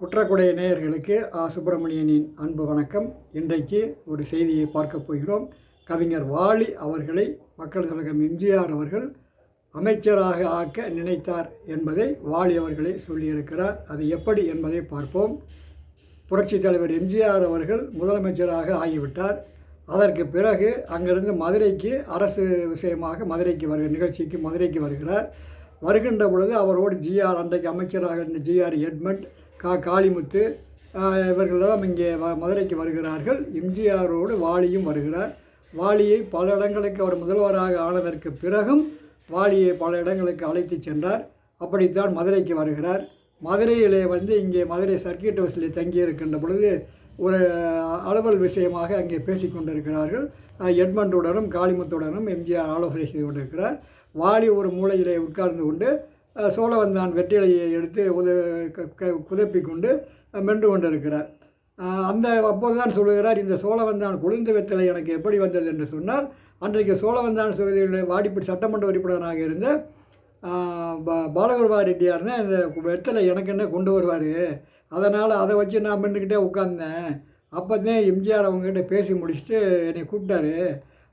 குற்றக்குடைய நேயர்களுக்கு ஆ. சுப்பிரமணியனின் அன்பு வணக்கம். இன்றைக்கு ஒரு செய்தியை பார்க்க போகிறோம். கவிஞர் வாலி அவர்களை மக்கள் தலைவர் எம்ஜிஆர் அவர்கள் அமைச்சராக ஆக்க நினைத்தார் என்பதை வாலி அவர்களே சொல்லியிருக்கிறார். அது எப்படி என்பதை பார்ப்போம். புரட்சித் தலைவர் எம்ஜிஆர் அவர்கள் முதலமைச்சராக ஆகிவிட்டார். அதற்கு பிறகு அங்கிருந்து மதுரைக்கு அரசு விஷயமாக மதுரைக்கு வருகிற நிகழ்ச்சிக்கு மதுரைக்கு வருகிறார். வருகின்ற பொழுது அவரோடு ஜிஆர் அன்றைக்கு அமைச்சராக இருந்த ஜிஆர் எட்மண்ட் கா காளிமுத்து. இவர்களெல்லாம் இங்கே வ மதுரைக்கு வருகிறார்கள். எம்ஜிஆரோடு வாலியும் வருகிறார். வாலியை பல இடங்களுக்கு அவர் முதல்வராக ஆனதற்கு பிறகும் வாலியை பல இடங்களுக்கு அழைத்து சென்றார். அப்படித்தான் மதுரைக்கு வருகிறார். மதுரையிலே வந்து இங்கே மதுரை சர்க்கியூட் ஹவுஸில் தங்கியிருக்கின்ற பொழுது ஒரு அலுவல் விஷயமாக அங்கே பேசிக் கொண்டிருக்கிறார்கள். எட்மண்டுடனும் காளிமுத்துடனும் எம்ஜிஆர் ஆலோசனை செய்து கொண்டிருக்கிறார். வாலி ஒரு மூலையிலே உட்கார்ந்து கொண்டு சோழவந்தான் வெற்றிலையை எடுத்து உத க- க- கொண்டு மென்று கொண்டிருக்கிறார். அஹ், அந்த அப்போதுதான் சொல்லுகிறார் இந்த சோழவந்தான் குளிர்ந்த வெத்தலை எனக்கு எப்படி வந்தது என்று சொன்னால் அன்றைக்கு சோழவந்தான் சுவதியுடைய வாடிப்பட்டி சட்டமன்ற உறுப்பினராக இருந்த ஆஹ், பா- பாலகுருவா ரெட்டியார் தான் இந்த வெத்தலை எனக்கு என்ன கொண்டு வருவார்? அதனால் அதை வச்சு நான் மின்னுக்கிட்டே உட்காந்தேன் அப்போ தான் எம்ஜிஆர் அவங்ககிட்ட பேசி முடிச்சுட்டு என்னை கூப்பிட்டாரு.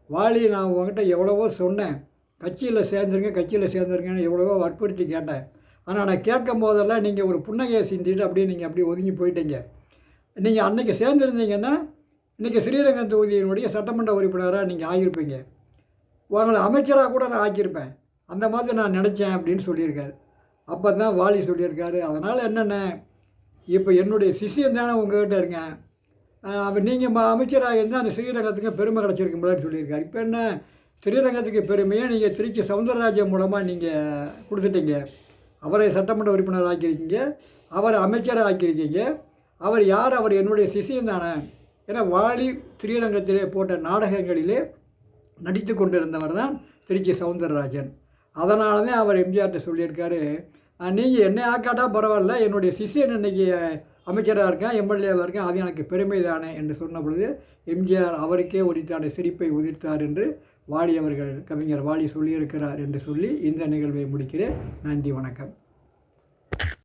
வாலி நான் உங்ககிட்ட எவ்வளவோ சொன்னேன். கட்சியில் சேர்ந்துருங்க கட்சியில் சேர்ந்துருங்கன்னு எவ்வளவோ வற்புறுத்தி கேட்டேன். ஆனால் நான் கேட்கும் போதெல்லாம் நீங்கள் ஒரு புன்னகையை சிந்திட்டு அப்படியே நீங்கள் அப்படியே ஒதுங்கி போயிட்டீங்க. நீங்கள் அன்றைக்கி சேர்ந்துருந்தீங்கன்னா இன்றைக்கி ஸ்ரீரங்கம் தொகுதியினுடைய சட்டமன்ற உறுப்பினராக நீங்கள் ஆகியிருப்பீங்க உங்களை அமைச்சராக கூட நான் ஆக்கியிருப்பேன். அந்த மாதிரி நான் நினச்சேன் அப்படின்னு சொல்லியிருக்காரு. அப்போ தான் வாலி சொல்லியிருக்காரு. அதனால் என்னென்ன இப்போ என்னுடைய சிஷியம் தானே உங்ககிட்ட இருக்கேன். அப்போ நீங்கள் அமைச்சராக இருந்தால் அந்த ஸ்ரீரங்கத்துக்கு பெருமை கிடச்சிருக்கும்போது சொல்லியிருக்காரு. இப்போ என்ன திரையரங்கத்துக்கு பெருமையாக நீங்கள் திருச்சி சவுந்தரராஜன் மூலமாக நீங்கள் கொடுத்துட்டீங்க. அவரை சட்டமன்ற உறுப்பினர் ஆக்கியிருக்கீங்க. அவரை அமைச்சராக ஆக்கியிருக்கீங்க. அவர் யார்? அவர் என்னுடைய சிஷியம் தானே. ஏன்னா வாலி திரையரங்கத்திலே போட்ட நாடகங்களிலே நடித்து கொண்டிருந்தவர் தான் திருச்சி சவுந்தரராஜன். அதனால தான் அவர் எம்ஜிஆர்கிட்ட சொல்லியிருக்காரு நீங்கள் என்னை ஆக்காட்டா பரவாயில்ல. என்னுடைய சிஷியன் இன்னைக்கு அமைச்சராக இருக்கேன் எம்எல்ஏவாக இருக்கேன். அது எனக்கு பெருமை தானே என்று சொன்ன பொழுது எம்ஜிஆர் அவருக்கே உரித்தான சிரிப்பை உதிர்த்தார் என்று வாடி அவர்கள் கவிஞர் வாடி சொல்லியிருக்கிறார் என்று சொல்லி இந்த நிகழ்வை முடிக்கிறேன். நன்றி வணக்கம்.